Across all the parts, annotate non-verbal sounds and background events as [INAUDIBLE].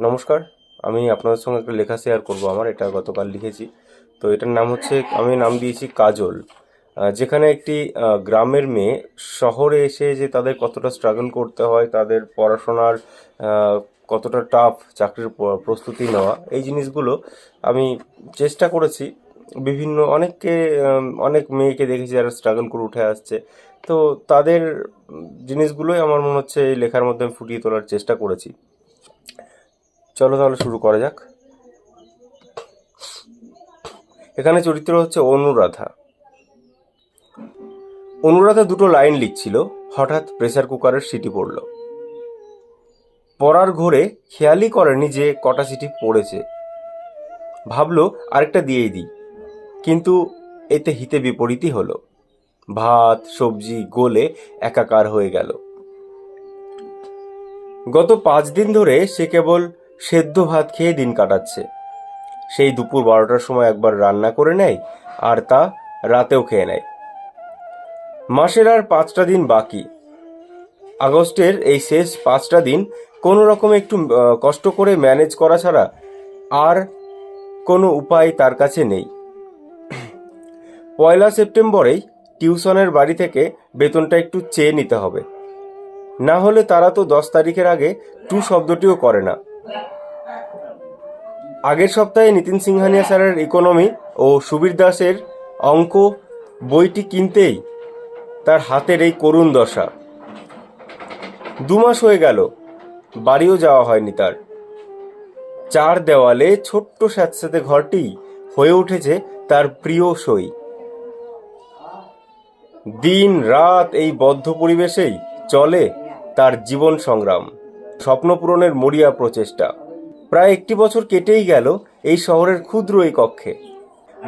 নমস্কার, আমি আপনাদের সঙ্গে একটা লেখা শেয়ার করব আমার, এটা গতকাল লিখেছি। তো এটার নাম হচ্ছে, আমি নাম দিয়েছি কাজল। যেখানে একটি গ্রামের মেয়ে শহরে এসে যে তাদের কতটা স্ট্রাগল করতে হয়, তাদের পড়াশোনার কতটা টাফ চাকরির প্রস্তুতি নেওয়া, এই জিনিসগুলো আমি চেষ্টা করেছি। বিভিন্ন, অনেককে অনেক মেয়েকে দেখেছি যারা স্ট্রাগল করে উঠে আসছে। তো তাদের জিনিসগুলোই আমার মনে হচ্ছে এই লেখার মধ্যে আমি ফুটিয়ে তোলার চেষ্টা করেছি। চলো তাহলে শুরু করা যাক। এখানে চরিত্র হচ্ছে অনুরাধা। অনুরাধা দুটো লাইন লিখছিল, হঠাৎ প্রেসার কুকারের সিটি পড়ল। পড়ার ঘোরে খেয়ালই করেনি যে কটা সিটি পড়েছে। ভাবলো, আরেকটা দিয়েই দিই। কিন্তু এতে হিতে বিপরীতই হলো। ভাত, সবজি, গোলে একাকার হয়ে গেল। গত পাঁচ দিন ধরে সে কেবল সেদ্ধ ভাত খেয়ে দিন কাটাচ্ছে। সেই দুপুর বারোটার সময় একবার রান্না করে নেয় আর তা রাতেও খেয়ে নেয়। মাসের আর পাঁচটা দিন বাকি। আগস্টের এই শেষ পাঁচটা দিন কোনো রকম একটু কষ্ট করে ম্যানেজ করা ছাড়া আর কোনো উপায় তার কাছে নেই। পয়লা সেপ্টেম্বরেই টিউশনের বাড়ি থেকে বেতনটা একটু চেয়ে নিতে হবে। না হলে তারা তো দশ তারিখের আগে টু শব্দটিও করে না। আগের সপ্তাহে নিতিন সিংহানিয়া স্যারের ইকোনমি ও সুবীর দাসের অঙ্ক বইটি কিনতেই তার হাতের এই করুণ দশা। দু মাস হয়ে গেল, বাড়িও যাওয়া হয়নি তার। চার দেওয়ালে ছোট্ট স্যাঁতস্যাঁতে ঘরটি হয়ে উঠেছে তার প্রিয় সই। দিন রাত এই বদ্ধ পরিবেশেই চলে তার জীবন সংগ্রাম। স্বপ্ন পূরণের মরিয়া প্রচেষ্টা। প্রায় একটি বছর কেটেই গেল এই শহরের ক্ষুদ্র এই কক্ষে।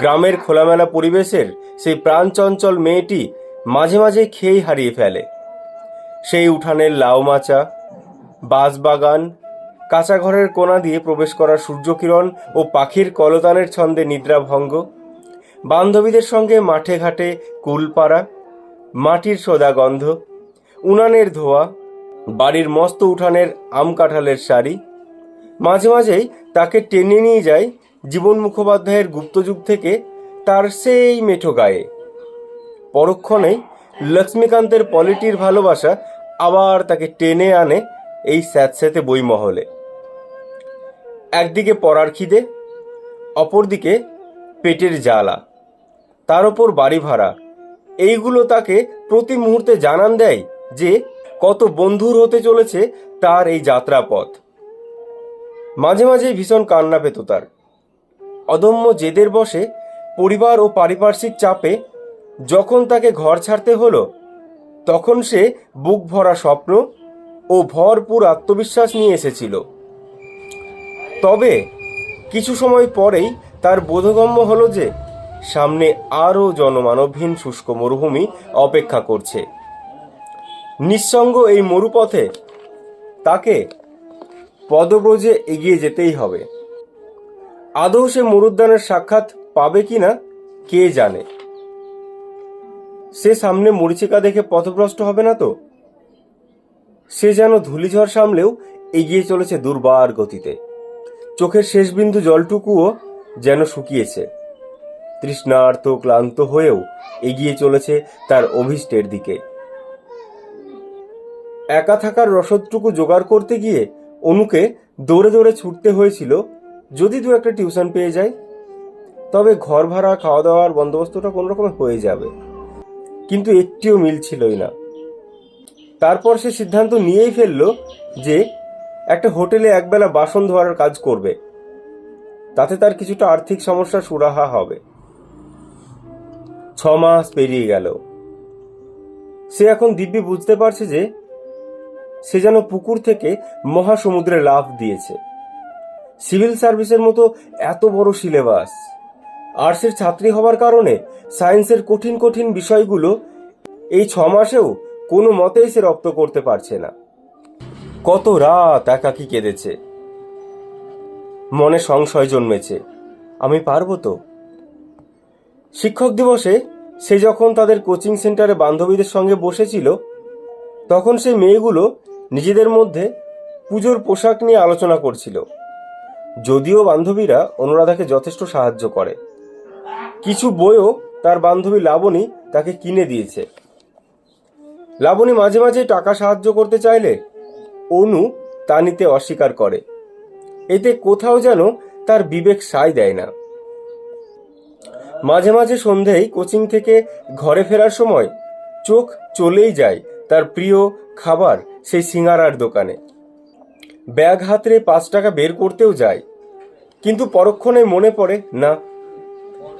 গ্রামের খোলামেলা পরিবেশের সেই প্রাণচঞ্চল মেয়েটি মাঝে মাঝে খেয়েই হারিয়ে ফেলে। সেই উঠানের লাউ মাচা বাঁশবাগান কাঁচা ঘরের কোণা দিয়ে প্রবেশ করা সূর্যকিরণ ও পাখির কলতানের ছন্দে নিদ্রাভঙ্গ, বান্ধবীদের সঙ্গে মাঠে ঘাটে কুলপাড়া, মাটির সোদা গন্ধ, উনানের ধোয়া বাড়ির মস্ত উঠানের আম কাঁঠালের শাড়ি। মাঝে মাঝেই তাকে টেনে নিয়ে যায় জীবন মুখোপাধ্যায়ের গুপ্তযুগ থেকে তার সেই মেঠো গায়ে। পরক্ষণেই লক্ষ্মীকান্তের পলিটির ভালোবাসা আবার তাকে টেনে আনে এই স্যাঁতস্যাঁতে বইমহলে। একদিকে পড়ার খিদে, অপরদিকে পেটের জ্বালা। তার ওপর বাড়ি ভাড়া। এইগুলো তাকে প্রতি মুহূর্তে জানান দেয় যে কত বন্ধুর হতে চলেছে তার এই যাত্রাপথ। মাঝে মাঝে ভীষণ কান্না পেত তার। অদম্য জেদের বসে পরিবার ও পারিপার্শ্বিক চাপে যখন তাকে ঘর ছাড়তে হলো, তখন সে বুক ভরা স্বপ্ন ও ভরপুর আত্মবিশ্বাস নিয়ে এসেছিল। তবে কিছু সময় পরেই তার বোধগম্য হলো যে সামনে আরও জনমানবহীন শুষ্ক মরুভূমি অপেক্ষা করছে। নিঃসঙ্গ এই মরুপথে তাকে পদব্রজে এগিয়ে যেতেই হবে। আদৌ সে মরুদ্যানের সাক্ষাৎ পাবে কি না কে জানে? সে সামনে মরিচিকা দেখে পথভ্রষ্ট হবে না তো? সে যেন ধূলিঝড় সামলেও এগিয়ে চলেছে দুর্বার গতিতে। চোখের শেষ বিন্দু জলটুকুও যেন শুকিয়েছে। তৃষ্ণার্ত ক্লান্ত হয়েও এগিয়ে চলেছে তার অভিষ্টের দিকে। একা থাকার রসদটুকু জোগাড় করতে গিয়ে অনুকে দৌড়ে দৌড়ে ছুটতে হয়েছিল, যদি দু একটা টিউশন পেয়ে যায়। তবে ঘর ভাড়া খাওয়া দাওয়ার বন্দোবস্তটা কোনো রকমে হয়ে যাবে। কিন্তু একটিও মিল ছিলই না। তারপর সে সিদ্ধান্ত নিয়েই ফেলল যে একটা হোটেলে একবেলা বাসন ধোয়ার কাজ করবে। তাতে তার কিছুটা আর্থিক সমস্যা সুরাহা হবে। ছ মাস পেরিয়ে গেল। সে এখন দিব্যি বুঝতে পারছে যে সে যেন পুকুর থেকে মহাসমুদ্রে লাফ দিয়েছে। সিভিল সার্ভিসের মতো এত বড় সিলেবাস। আর্টসের ছাত্রী হবার কারণে সায়েন্সের কঠিন কঠিন বিষয়গুলো এই ছ মাসেও কোনো মতেই সে রপ্ত করতে পারছে না। কত রাত একাকি কেঁদেছে। মনে সংশয় জন্মেছে। আমি পারব তো? শিক্ষক দিবসে সে যখন তাদের কোচিং সেন্টারে বান্ধবীদের সঙ্গে বসেছিল, তখন সেই মেয়েগুলো নিজেদের মধ্যে পুজোর পোশাক নিয়ে আলোচনা করছিল। যদিও বান্ধবীরা অনুরাধাকে যথেষ্ট সাহায্য করে। কিছু বইও তার বান্ধবী লাবণী তাকে কিনে দিয়েছে। লাবণী মাঝে মাঝে টাকা সাহায্য করতে চাইলে অনু তা নিতে অস্বীকার করে। এতে কোথাও যেন তার বিবেক সায় দেয় না। মাঝে মাঝে সন্ধেয় কোচিং থেকে ঘরে ফেরার সময় চোখ চলেই যায় তার প্রিয় খাবার সেই সিঙ্গারার দোকানে। ব্যাগ হাতরে পাঁচ টাকা বের করতেও যায়। কিন্তু পরক্ষণে মনে পড়ে, না,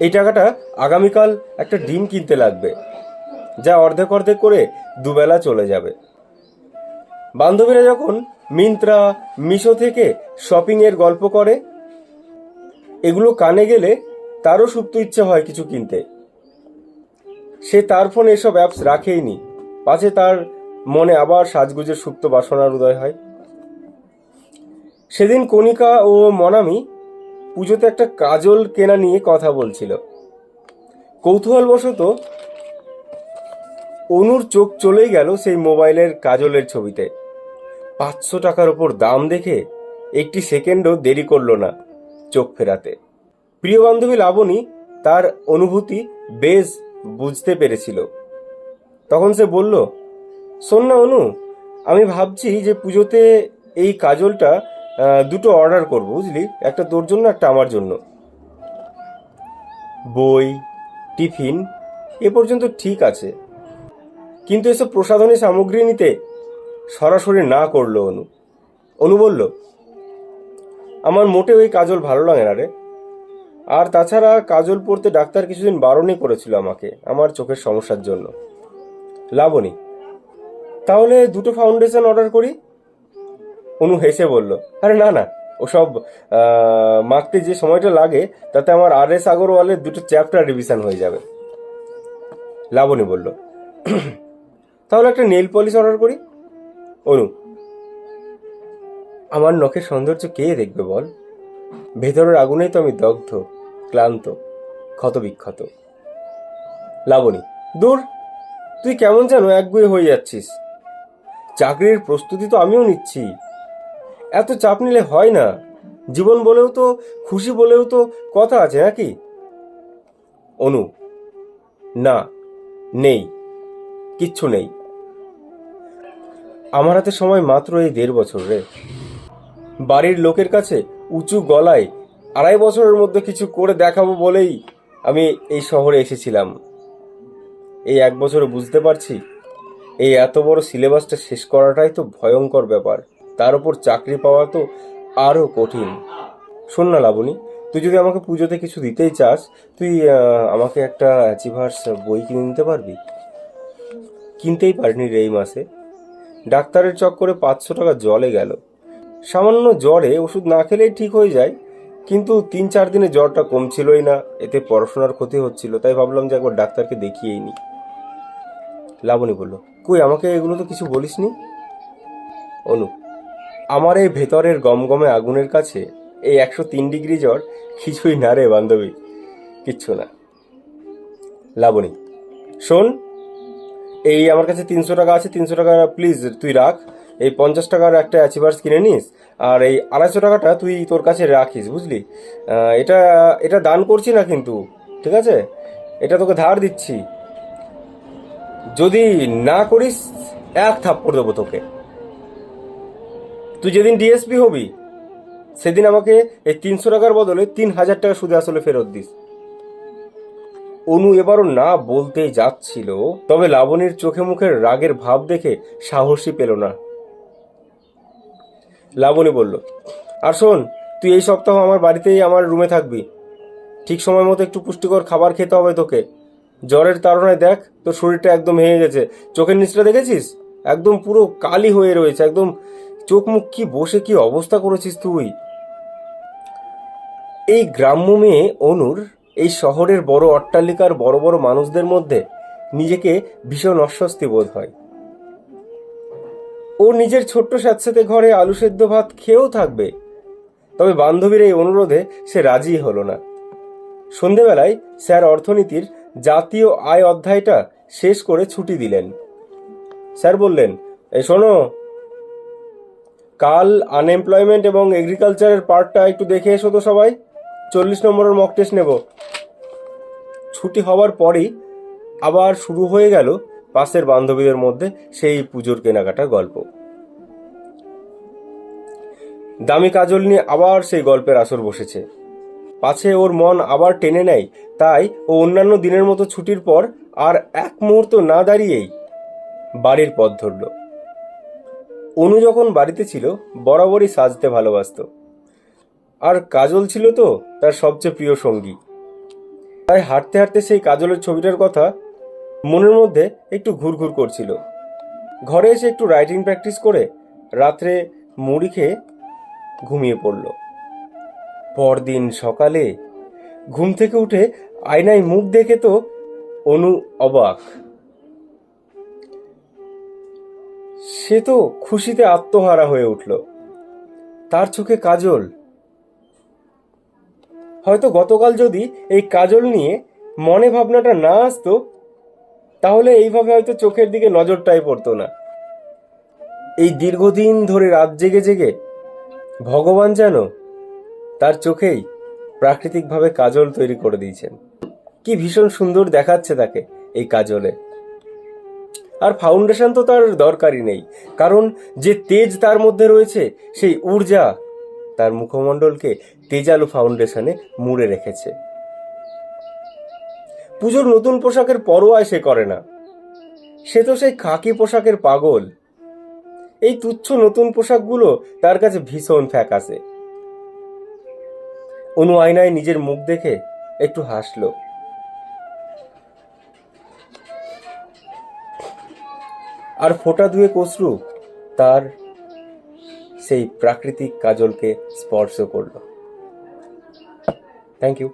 এই টাকাটা আগামীকাল একটা ডিম কিনতে লাগবে, যা অর্ধেক অর্ধেক করে দুবেলা চলে যাবে। বান্ধবীরা যখন মিন্ত্রা, মিশো থেকে শপিংয়ের গল্প করে, এগুলো কানে গেলে তারও সুপ্ত ইচ্ছে হয় কিছু কিনতে। সে তার ফোনে এসব অ্যাপস রাখেইনি, পাছে তার মনে আবার সাজগুজের সুপ্ত বাসনার উদয় হয়। সেদিন কণিকা ও মনামি পুজোতে একটা কাজল কেনা নিয়ে কথা বলছিল। কৌতূহলবশত অনুর চোখ চলেই গেল সেই মোবাইলের কাজলের ছবিতে। পাঁচশো টাকার ওপর দাম দেখে একটি সেকেন্ডও দেরি করল না চোখ ফেরাতে। প্রিয় বান্ধবী লাবণী তার অনুভূতি বেশ বুঝতে পেরেছিল। তখন সে বলল শোন না অনু, আমি ভাবছি যে পুজোতে এই কাজলটা দুটো অর্ডার করব, বুঝলি? একটা তোর জন্য, একটা আমার জন্য। বই, টিফিন, এ পর্যন্ত ঠিক আছে। কিন্তু এসব প্রসাধনী সামগ্রী নিতে সরাসরি না করল অনু। অনু বলল, আমার মোটে ওই কাজল ভালো লাগে না রে। আর তাছাড়া কাজল পরতে ডাক্তার কিছুদিন বারণই করেছিল আমাকে, আমার চোখের সমস্যার জন্য। লাবণী তাহলে দুটো ফাউন্ডেশন অর্ডার করি? অনু হেসে বলল, আরে না না, ওসব মাখতে যে সময়টা লাগে, তাতে আমার আর এস আগরওয়ালের দুটো চ্যাপ্টার রিভিশন হয়ে যাবে। লাবণী বলল, [CLEARS THROAT] তাহলে একটা নেল পলিশ অর্ডার করি? অনু, আমার নখের সৌন্দর্য কে দেখবে বল? ভেতরের আগুনেই তো আমি দগ্ধ, ক্লান্ত, ক্ষতবিক্ষত। লাবণী, দূর, তুই কেমন যেন একগুয়ে হয়ে যাচ্ছিস। চাকরির প্রস্তুতি তো আমিও নিচ্ছি। এত চাপ নিলে হয় না। জীবন বলেও তো, খুশি বলেও তো কথা আছে নাকি অনু, না, নেই, কিচ্ছু নেই। আমার হাতে সময় মাত্র এই দেড় বছর রে। বাড়ির লোকের কাছে উঁচু গলায় আড়াই বছরের মধ্যে কিছু করে দেখাবো বলেই আমি এই শহরে এসেছিলাম। এই এক বছরে বুঝতে পারছি এই এত বড় সিলেবাসটা শেষ করাটাই তো ভয়ঙ্কর ব্যাপার। তার উপর চাকরি পাওয়া তো আরও কঠিন। শোন না, লাবণী, তুই যদি আমাকে পুজোতে কিছু দিতেই চাস, তুই আমাকে একটা অ্যাচিভার্স বই কিনে নিতে পারবি? কিনতেই পারিনি রে এই মাসে। ডাক্তারের চক্করে পাঁচশো টাকা জলে গেল। সামান্য জ্বরে ওষুধ না খেলেই ঠিক হয়ে যায়, কিন্তু তিন চার দিনে জ্বরটা কমছিলই না। এতে পড়াশোনার ক্ষতি হচ্ছিল, তাই ভাবলাম যে একবার ডাক্তারকে দেখিয়েই নি। লাবণী বলল কই, আমাকে এগুলো তো কিছু বলিসনি অনু, আমার এই ভেতরের গমগমে আগুনের কাছে এই একশো তিন ডিগ্রি জ্বর কিছুই না রে বান্ধবী, কিচ্ছু না। লাবণী, শোন, এই আমার কাছে তিনশো টাকা আছে, তিনশো টাকা প্লিজ তুই রাখ। এই পঞ্চাশ টাকার একটা অ্যাচিভার্স কিনে নিস, আর এই আড়াইশো টাকাটা তুই তোর কাছে রাখিস, বুঝলি? এটা এটা দান করছি না কিন্তু, ঠিক আছে? এটা তোকে ধার দিচ্ছি। যদি না করিস, এক থাপ্পড় দেবো তোকে। তুই যেদিন ডিএসপি হবি, সেদিন আমাকে এই তিনশো টাকার বদলে তিন হাজার টাকা সুদে আসলে ফেরত দিস। অনু এবারও না বলতেই যাচ্ছিল, তবে লাবণীর চোখে মুখের রাগের ভাব দেখে সাহসী পেল না। লাবণী বলল, আর শোন, তুই এই সপ্তাহ আমার বাড়িতেই আমার রুমে থাকবি। ঠিক সময় মতো একটু পুষ্টিকর খাবার খেতে হবে তোকে। জ্বরের তাড়নায় দেখ, তোর শরীরটা একদম ভেঙে গেছে। চোখের নিচটা দেখেছিস? একদম পুরো কালি হয়ে রয়েছে, একদম চোখ মুখ কি বসে কি অবস্থা করেছিস তুই? এই গ্রাম্য মেয়ে অনুর এই শহরের বড় অট্টালিকার বড় বড় মানুষদের মধ্যে নিজেকে ভীষণ অস্বস্তি বোধ হয়। ও নিজের ছোট্ট স্যাঁতস্যাঁতে ঘরে আলু সেদ্ধ ভাত খেয়েও থাকবে। তবে বান্ধবীর এই অনুরোধে সে রাজি হলো না। সন্ধেবেলায় স্যার অর্থনীতির জাতীয় আয় অধ্যায়টা শেষ করে ছুটি দিলেন। স্যার বললেন এই শোনো, কাল আনএমপ্লয়মেন্ট এবং এগ্রিকালচারের পার্টটা একটু দেখে এসো তো সবাই। চল্লিশ নম্বরের মক টেস্ট নেব। ছুটি হওয়ার পরই আবার শুরু হয়ে গেল পাশের বান্ধবীদের মধ্যে সেই পুজোর কেনাকাটার গল্প। দামি কাজল নিয়ে আবার সেই গল্পের আসর বসেছে। পাছে ওর মন আবার টেনে নেয়, তাই ও অন্যান্য দিনের মতো ছুটির পর আর এক মুহূর্ত না দাঁড়িয়েই বাড়ির পথ ধরল। অনু যখন বাড়িতে ছিল, বরাবরই সাজতে ভালোবাসত। আর কাজল ছিল তো তার সবচেয়ে প্রিয় সঙ্গী। তাই হাঁটতে হাঁটতে সেই কাজলের ছবিটার কথা মনের মধ্যে একটু ঘুরঘুর করছিল। ঘরে এসে একটু রাইটিং প্র্যাকটিস করে রাত্রে মুড়ি খেয়ে ঘুমিয়ে পড়ল। পরদিন সকালে ঘুম থেকে উঠে আয়নায় মুখ দেখে তো অনু অবাক। সে তো খুশিতে আত্মহারা হয়ে উঠল। তার চোখে কাজল। হয়তো গতকাল যদি এই কাজল নিয়ে মনে ভাবনাটা না আসতো, তাহলে এইভাবে হয়তো চোখের দিকে নজরটাই পড়তো না। এই দীর্ঘদিন ধরে রাত জেগে জেগে ভগবান যেন তার চোখেই প্রাকৃতিকভাবে কাজল তৈরি করে দিয়েছেন। কি ভীষণ সুন্দর দেখাচ্ছে তাকে এই কাজলে। আর ফাউন্ডেশন তো তার দরকারই নেই, কারণ যে তেজ তার মধ্যে রয়েছে, সেই ঊর্জা তার মুখমণ্ডলকে তেজালু ফাউন্ডেশনে মুড়ে রেখেছে। পুজোর নতুন পোশাকের পরোয়ায় সে করে না। সে তো সেই খাকি পোশাকের পাগল। এই তুচ্ছ নতুন পোশাকগুলো তার কাছে ভীষণ ফ্যাকাসে। অনু আয়নায় নিজের মুখ দেখে একটু হাসল। আর ফোটা দুয়ে কসরু তার সেই প্রাকৃতিক কাজলকে স্পর্শ করল। Thank you